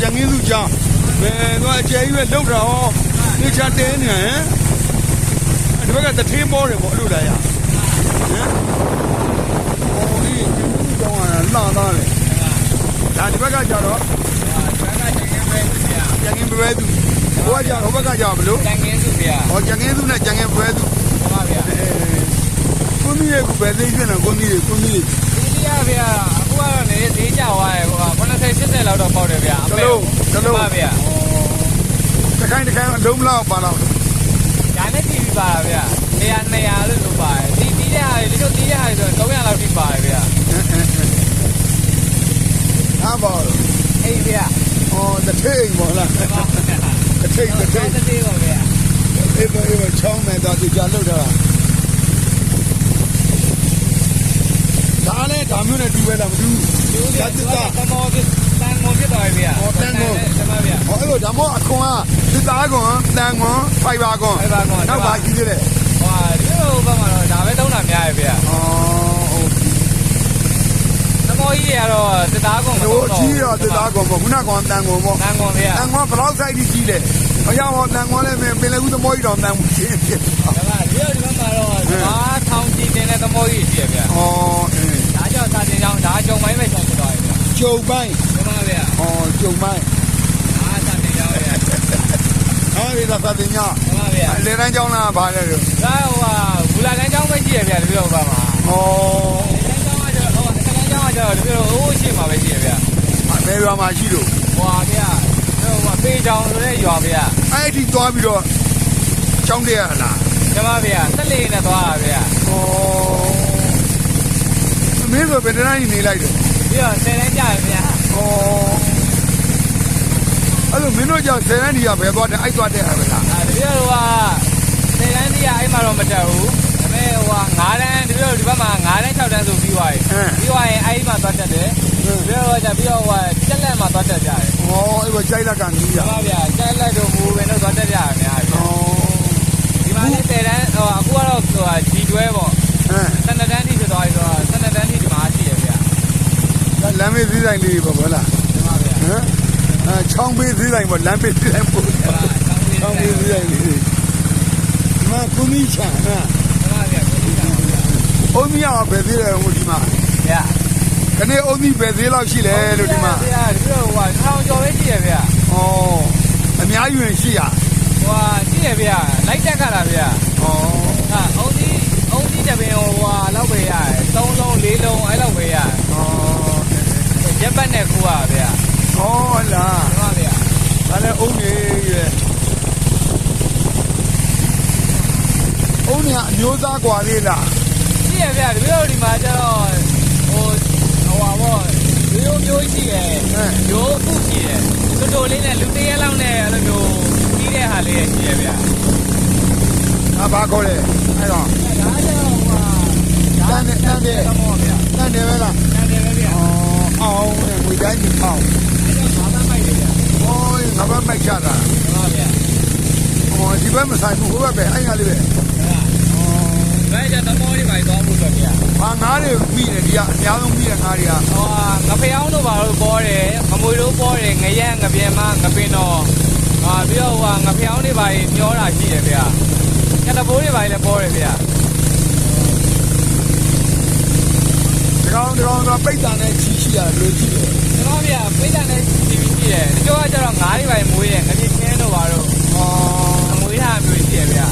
ကြံငင်းစုကြောင်းဘယ်တော့အကျယ်ကြီးပဲလောက်တာဟောနေချတဲနေဟမ်ဒီဘက်ကတထင်းပေါ်တယ်ပေါ့အဲ့လိုလာရဟမ်ဟောဒီကြောင်းကလာသားတယ်ဒါဒီဘက်ကကြတော့ဘက်ကကျန်ခဲ့ပဲဗျာကြံငင်းပဲသူဟိုကကြဟိုဘက်ကကြဘလို့ကျန်ခဲ့သူဗျာဟောကြံငင်းစုနဲ့ကြံငင်းပဲသူကျမဗျာကိုမီးရဲ့ကိုပဲသိကျနေကိုမီးရဲ့ကိုမီးဒီ ရဗျာအခုကတော့နေသေးကြသွားတယ်ဟိုက90 80လောက်တော့ပေါက်တယ်ဗျာတလုံးတလုံးကျမဗျာတခိုင်းတခိုင်းအလုံးမလောက်ပါတော့ညာနဲ့ TV ပါတာဗျာ100 200လို့လို့ပါတယ်ဒီဒီတဲ့ဟာဒီလိုဒီတဲ့ဟာဆို300လောက်ထိပါတယ်ဗျာအားပါအေးဗျာဟောတထိန်ပေါ့လားကျမဗျာတထိန်တထိန်တသေးပါဗျာအေးပါအေးပါချောင်းမယ်တော့သူကြလောက်တာ ဒါနဲ့ဒါမျိုးနဲ့တူပဲလားမတူဒီဘူးဗျာဒါဒီစစ်ကသားတမောပြတန်ငုံပြသွားပြီဗျာကျမဗျာဟောအဲ့လိုဒါမို့အခွန်ကစစ်သားကွန်တန်ကွန်ဖိုက်ဘာကွန်ဖိုက်ဘာကွန်နောက်ပါကြီးသေးတယ်ဟွာဒီလိုဘက်မှာတော့ဒါပဲသုံးတာများရဲ့ဗျာအော်ဟုတ်တမောကြီးတွေကတော့စစ်သားကုန်မတို့တော့ကြီးရောစစ်သားကွန်ပေါ့ခုနကွန်တန်ကွန်ပေါ့တန်ကုန်ဗျာတန်ကွန်ဘယ်လောက်ဆိုင်ကြီးကြီးလဲအရောက်တော့တန်ကွန်လည်းပင်လေဦးသမောကြီးတော်တန်မှုရှင်းဖြစ်ဒါကဒီလိုဒီဘက်မှာတော့ဒါထောင်ကြည့်နေတဲ့သမောကြီးရှိရဗျာ။အော်အင်းဒါကြောင့် စာတင်ကြောင်းဒါကြုံပိုင်းပဲရှောင်ပြတော့ရဗျာကျုံပိုင်းကျမဗျာအော်ကျုံပိုင်းဒါစာတင်ကြောင်းဗျာဟာဒီသာသညာကျမဗျာလေတန်းကျောင်းလားဗာလဲလို့ဒါဟိုဟာဘူလာလန်းကြောင်းပဲရှိရဗျာဒီလိုဘက်မှာ။အော်လန်းကြောင်းကကျတော့ဟိုလန်းကြောင်းကကျတော့ဒီလိုအိုးရှိမှာပဲရှိရဗျာဘယ်ရွာမှာရှိလို့ဟွာဗျာဟိုဟာပေးကြောင်ဆိုတဲ့ရွာဗျာအဲ့ဒီသွားပြီးတော့ကျောင်းတဲ့ရလားကျမဗျာတက်လေးနဲ့သွားတာဗျာ။အော် မင်းဆိုဗေဒနာကြီးနေလိုက်တယ်ပြီးတော့ဆယ်တန်းကြာဗျာ။အော်အဲ့လိုမင်းတို့ကြောင့်ဆယ်တန်းကြီးကဘယ်သွားတယ်အဲ့သွားတဲ့ဟာပဲလားအဲဒီလိုကဆယ်တန်းကြီးကအဲ့မှာတော့မတက်ဘူးဒါပေမဲ့ဟိုက9တန်းဒီလိုဒီဘက်မှာ9တန်း6တန်းဆိုပြီးသွားပြီ။အင်းပြီးသွားရင်အဲ့ဒီမှာသွားတက်တယ်ပြီးတော့じゃပြီးတော့ဟိုတက်လက်မှာသွားတက်ကြတယ်။အော်အဲ့ဘကြိုက်လက်ကန်ကြီးကျရမဗျာကျက်လက်တို့ဘူဝင်တို့သွားတက်ကြရအများ ။ ကြီး အော် ဒီမှာလည်းဆယ်တန်းဟိုအခုကတော့ဟိုဂျီတွဲပေါ့ အင်း 12တန်းထိဖြစ်သွားပြီဆိုတော့12တန်းထိဒီမှာရှိရဗျာ လ မ်းမေးစည်းဆိုင်လေးပေါ့ဗောလားကျမဗျာ။ဟမ်အဲချောင်းပေးစည်းဆိုင်ပေါ့လမ်းပေးစည်းဆိုင်ပေါ့ကျမဆောင်း။ချောင်းပြီးပေးစည်းဆိုင်လေးဒီမှာကုမီချာနာကျမဗျာကိုကြီးတာဗျာအုံးမရဘယ်သေးလဲဟိုဒီမှာဗျာခနေ့အုံးမီဘယ်သေးလောက်ရှိလဲလို့ဒီမှာဗျာဒီလိုဟိုထောင်ကျော်ပဲရှိရဗျာဩအများယူရင်ရှိရဟိုရှိရဗျာလိုက်တက်ခါတာဗျာဩဟာအုံးကြီးအုံးကြီးတပင်ဟိုဟာလောက်ပဲရတယ်3လုံး4လုံးအဲ့လောက်ပဲရတယ်ဩ ရက်ပတ်နဲ့ခိုးရဗျာ ဩလာ ကျမဗျာ ဒါလည်းအုံးကြီးရဲ့အုံးကြီးအမျိုးသားกว่าလေးလား ရှိရဗျာဒီလိုဒီမှာကျတော့ဟိုဟိုဟာပေါ့ရိုးရိုးမျိုးရှိရယ်ရိုးခုရှိရယ်တိုးတိုးလေးနဲ့လူတရက်လောက်နဲ့အဲ့လိုမျိုးကြီးတဲ့ဟာလေးရှိရဗျာ အဘာခေါ်လဲအဲ့တော့ ဒါကျတော့ဟိုဟာ တန်းတယ်တန်းတယ် သမောဗျာ တန်းတယ်ပဲ နဲ့ဝေတိုင်းကြီးအောင်အဲ့ဒါဘာမှမိုက်တယ်ဗျာဩငါဘက်မိုက်ချတာကျမဗျာဩဒီဘက်မဆိုင်ဘူးဟိုဘက်ပဲအဲ့ငါလေးပဲဘယ်ကျသမောလေးပါသွားမှုတော့ဗျာဟာငါးတွေမိတယ်ဒီကအများဆုံးမိတဲ့ငါးတွေကဟိုဟာငဖျောင်းတို့ဘာလို့ပေါ်တယ်ငမွေတို့ပေါ်တယ်ငရက်ငပြင်းမငပင်တော်ဟာပြီးတော့ဟိုဟာငဖျောင်းတွေပါမျောတာရှိတယ်ဗျာညတဘိုးတွေပါလည်းပေါ်တယ်ဗျာ ကောင်ဒီကောင်ကပိတ်တာနဲ့ချီရှိရလို့ကြည့်တယ်ကျွန်တော်ဗျာပိတ်တာနဲ့ TV ရှိတယ်တချို့ကကျတော့ငါးတွေပါမွေးတယ်ငပြင်းချင်းတို့ပါတော့။အော်အမွေးထားမျိုးရှိတယ်ဗျာ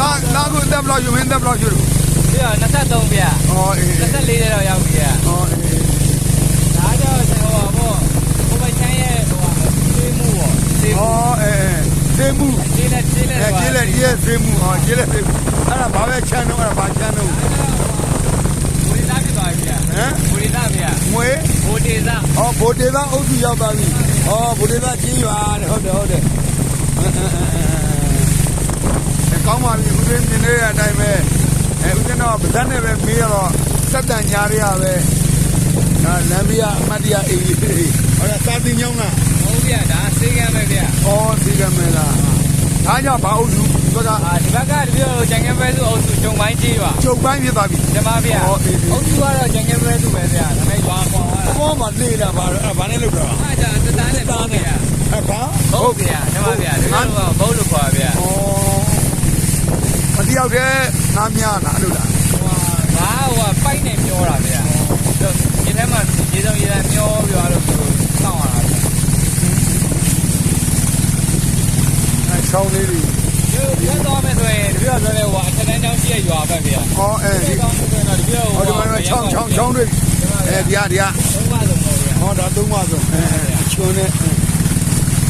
နာနာကိုတက်ဘလောက်ယူမင်းတက်ဘလောက်ယူလို့ပြီးတော့23ဗျာ။အော်အေး24တဲ့တော့ရောက်ပြီဗျာအော်အေးဒါကြောင့်ကျွန်တော်ဟိုဟိုဘချမ်းရဲ့ဟိုဟာသေးမှုပေါ့သေးမှုအော်အေး သေမှုကျေးလက်ကျေးလက်အဲကျေးလက်ကျေးသေမှုအော်ကျေးလက်သေမှုအဲ့ဒါဘာပဲချမ်းတော့အဲ့ဒါဘာချမ်းတော့ဘူရီသားဖြစ်သွားပြီဗျာဟမ်ဘူရီသားဗျာငွေဘူတေသားအော်ဗိုလ်ဒေသအုပ်စုရောက်သွားပြီ။အော်ဗိုလ်ဒေသကြီးရွာတဲ့ဟုတ်တယ်ဟုတ်တယ်။အဲကောင်းပါပြီဦးရင်းနေနေတဲ့အတိုင်းပဲအဲဦးရင်းတော့ဗဇက်နဲ့ပဲမေးရတော့စက်တန်ညာရရပဲဒါလမ်းပြအမတ်တရအိမ်လေးတွေဟောစာတင်ကြောင်းလား ဟုတ်ဗျာဒါစေကံပဲဗျာ။အော်ဒီကမဲလား။ဒါကြောင့်ဘာအုပ်စုဒီဘက်ကအာဒီဘက်ကတပြည့်တော့ကျန်ငယ်ပဲစုအုပ်စုဂျုံပိုင်းကြီးပါကျုပ်ပိုင်းဖြစ်သွားပြီဓမ္မဗျာဟုတ်ပြီအုပ်စုကတော့ကျန်ငယ်ပဲစုပဲဗျာဒါပေမဲ့ရွာပေါ်သွားတာ။ဘောမှာလေသေးလားဘာအဲ့ဘာနဲ့လုပ်တာအားကြတသားနဲ့ပေါင်းဗျာအဲ့ဘာဘုတ်ဗျာဓမ္မဗျာဒီလိုဘုတ်လို့ခေါ်ဗျာဩမတယောက်တည်းငါများလားအဲ့လိုလားဟိုငါဟိုပိုက်နေမျောတာဗျာဒီထဲမှာဒီဆုံးရမျောပြီးတော့လို့စောင့်ရတာ အဲ ချောင်းလေးတွေဒီပြန်သွားမယ်ဆိုရင်တပြည့်ဆိုလည်းဟိုအထက်တန်းကျောင်းရှိရရွာပဲဗျာဟောအဲဒီကောင်းဆိုရင်တော့တပြည့်ဟိုဟောဒီမှာချောင်းချောင်းချောင်းတွေအဲဒီဟာဒီဟာသုံးပါဆုံးပေါ့ဗျာဟောဒါသုံးပါဆုံးအဲချွန်းနဲ့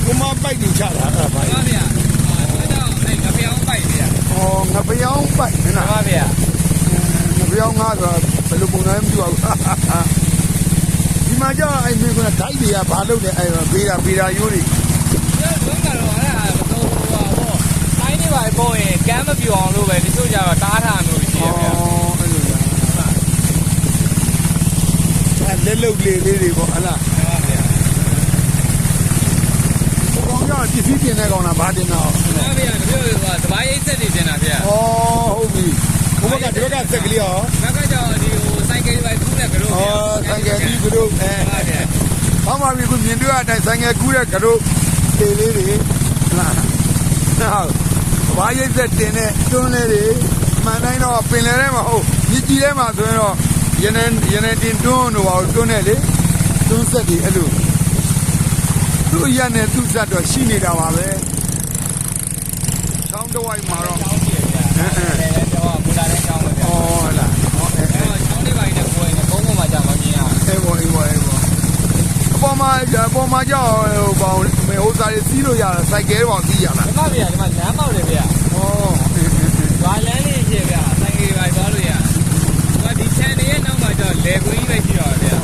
ကိုမပိုက်နေချတာအဲ့ဒါပါဟုတ်ပါဗျာအဲ့တော့အဲ့ကပြောင်းပိုက်ဗျာဟောငပြောင်းပိုက်ဟဲ့ဟုတ်လားပါဗျာငပြောင်းငါဆိုဘယ်လိုပုံစံမပြောဘူးဒီမှာကြောက်အဲ့ဒီကဓာတ်တွေကဘာလုပ်လဲအဲ့ဘေးတာဘေးတာရိုးတွေဒီဘက်ကတော့အဲ့ဒါတော့ဟိုပါဟောတိုင်းနေ ပါပေါ့ရင်ကမ်းမပြောင်းလို့ပဲတချို့ကြတော့တားထားမျိုးရှိရဗျာအဲ့လိုလားအဲ့လက်လုတ်လေးလေးတွေပေါ့ဟလားဟုတ်ပါဗျာဟိုကောင်ကြောင့်ပစ္စည်းတင်တဲ့ကောင်လားဘာတင်တော့ဟုတ်ပါဗျာတပြည့်ဟိုတပိုင်းအိတ်ဆက်နေတင်တာဗျာဩဟုတ်ပြီဘုမကဒီဘက်ကစက်ကလေးရောဘက်ကကြောင့်ဒီဟိုစိုက်ကယ်ပဲကူးနေကြလို့ဩဆိုင်ကယ်ကြီးကတော့အဲဟုတ်ပါဗျာဘာမှမဖြစ်မြင်တွေ့အတိုင်းဆိုင်ငယ်ကူးတဲ့ကတော့တေလေးတွေလားဟုတ် ဘာရိတ်သက်တင်တဲ့တွန်းလေးတွေမှန်တိုင်းတော့ပင်လယ်ထဲမှာဟုတ်မြစ်ကြီးထဲမှာဆိုရင်တော့ရနေရနေတင်တွန်းတော့တွန်းနေလေတွန်းဆက်တွေအဲ့လိုသူ့ရက်နဲ့သူ့ဆက်တော့ရှိနေတာပါပဲချောင်းတစ်ဝိုက်မှာတော့ကျောင်းကြီးဗျာအဲ့ဒါတော့ဘူလာတဲ့ကျောင်းပဲဗျာဩလားဟောအဲအဲ့တော့ကျောင်းလေးပိုင်းနဲ့ကိုယ်နဲ့ဘုံဘုံမှာကြာမမြင်ရဘူးအေးဘောအေးဘောအေးဘောအပေါ်မှာအပေါ်မှာကြောက်ဟိုဘောင်မေဟိုစားတွေစီးလို့ရတယ်စိုက်ကဲဘောင်စီးရလားဒီမှာဗျာဒီမှာလမ်းမောက်တယ်ဗျာ ဩအေးအေးအေး ဘာလမ်းလေးရှိဗျာစိုက်ကယ်ပဲသွားလို့ရဟိုဒီချန်ရဲ့နောက်မှာကျတော့လေကွင်းပဲရှိတော့ဗျာ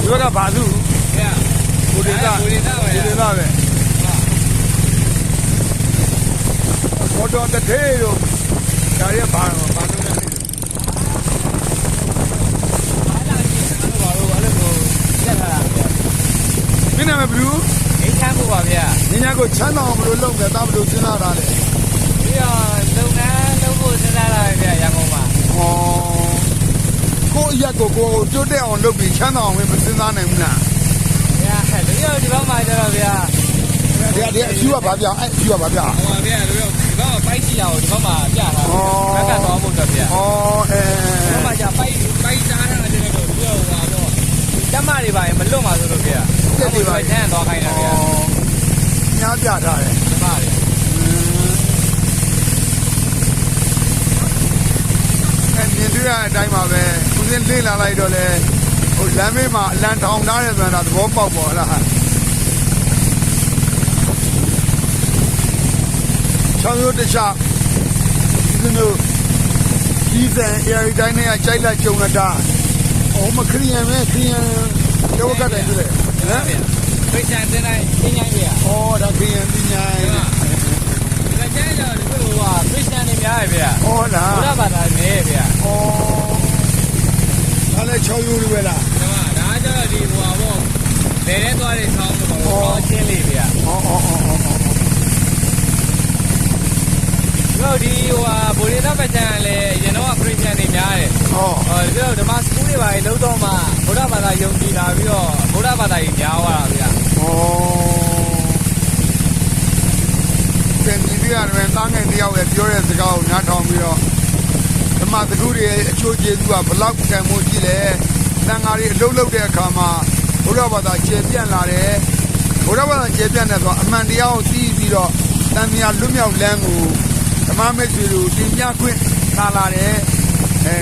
ဒီဘက်ကဘာသူ ဗျာ ကိုဒေတာ ဘူဒေတာပဲ ကိုဒေတာပဲမော် တော်တစ်ထေးတို့ဒါရီဘာဘာလို့လဲအားလာကြည့်တယ်ဘာလို့ဘာလို့ကိုရက်လာတာဗျာမင်းနာမည်ဘလူးအိတ်ချမ်းဖို့ပါဗျာညညာကိုချမ်းသာအောင်ဘလို့လုပ်တယ်တာဘလို့စဉ်းစားတာလေပြီးတော့လုပ်ငန်းလုပ်ဖို့စဉ်းစားလာဗျာရန်ကုန်မှာဩကိုအရက်ကိုကိုကိုတွတ်တဲ့အောင်လုပ်ပြီးချမ်းသာအောင်မစဉ်းစားနိုင်ဘူးလားဗျာတကယ်ဒီဘက်မှာကျတော့ဗျာဒီဒီအကျူကဘာပြောအဲ့အကျူကဘာပြောဟိုပါဗျာဒီဘက်ဒီဘက်မှာပို က်စီအောင်ဒီဘက်မှာပြထားတယ်ဘက်ကသွားဖို့တော့ဗျာဩအဲဒီဘက်မှာじゃပိုက်ပိုက်စားထားတဲ့တော့ပြောဟိုတော့တမတွေပါရင်မလွတ်မှာဆိုလို့ဗျာချမ်းသွားခိုင်းတာဗျာညားပြထားတယ်တမတွေအဲမြင်တွေ့ရတဲ့အတိုင်းပါပဲဦးစင်းလေးလာလိုက်တော့လေဟိုလမ်းမေးမှာအလံထောင်ထားတယ်ဆိုတာသဘောပေါက်ပေါ်လား ချောင်းရိုးတစ်ချောင်းဒီလိုကြီးစံအရီတိုင်းနဲ့ကြိုက်လိုက်ကြုံလာတာအော်မခရီးယန်ပဲခရီးယန်တော့ကတည်းကလေဟမ်ပိတ်ချန်တင်တိုင်းသင်ချိုင်းဗျာအော်ဒါခရီးယန်ပညာရေးလက်ကျဲတော့ဒီလိုကပိတ်ချန်နေများရဲ့ဗျာအော်လားဘုရားဘာသာနေဗျာအော်ဒါလည်းချောင်းရိုးတွေပဲလားတမဒါကျတော့ဒီဟိုပါဘောဘယ်ထဲသွားတဲ့ဆောင်းတော့ဘောချင်းလေးဗျာအော်အော်အော်အော် တို့ဒီဟိုဟာဗိုလ်ရသပတ်ချန်လည်းရင်တော့ခရစ်ယာန်တွေများတယ်အော်ဟောဒီတော့ဓမ္မစကူးတွေပါလေလုံးတော့မှဗုဒ္ဓဘာသာယုံကြည်လာပြီးတော့ဗုဒ္ဓဘာသာကြီးများသွားတာဗျာဩပြန်ကြည့်ရတယ်တားငယ်တယောက်ရဲ့ပြောတဲ့စကားကိုနားထောင်ပြီးတော့ဓမ္မသကုတွေအချိုးကျေးဇူးကဘလောက်ကံမိုးကြီးလဲတန်ဃာတွေအလုံးလုံးတဲ့အခါမှာဘုရားဘာသာကျေပြန့်လာတယ်ဘုရားဘာသာကျေပြန့်တဲ့ဆိုအမှန်တရားကိုသိပြီးတော့တန်မြာလွတ်မြောက်လန်းကိုဓ မ္မမိတ်ဆွေတို့တင်ပြခွင့်ထားလာတယ်အဲ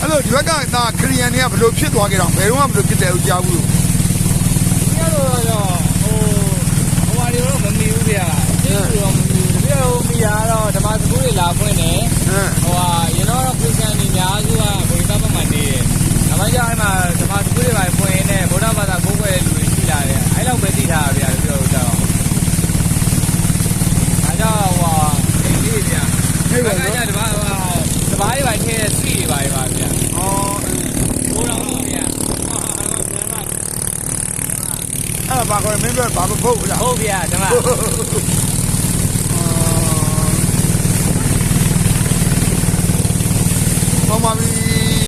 အဲ့လိုဒီဘက်ကသာခရီးယန်တွေကဘလို့ဖြစ်သွားကြတော့ဘယ်တော့မှဘလို့ဖြစ်တယ်ဦးကြားဘူး လေးပဲနော်တဘာတဘာတွေပါထည့်စီတွေပါပါဗျာအော်9000ပါဗျာအဲ့ဒါပါကောမင်းတို့ဘာမဖို့ဘူးလားဟုတ်ဗျာဓမ္မအော်မမမီ